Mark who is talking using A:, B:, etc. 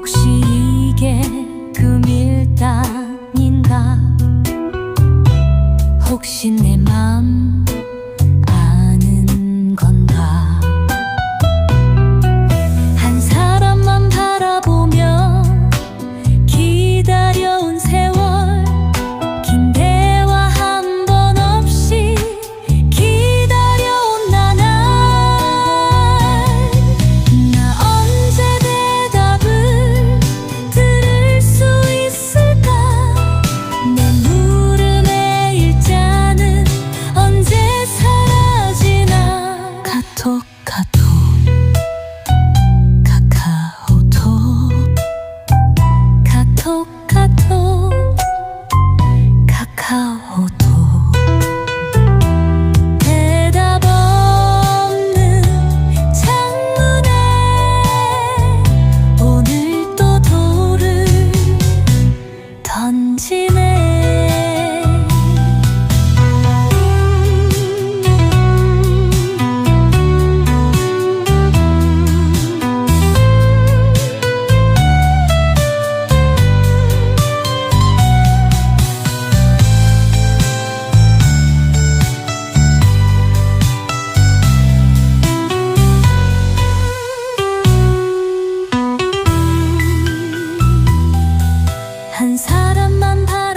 A: 혹시 이게 금일당 번지네. 사람만 바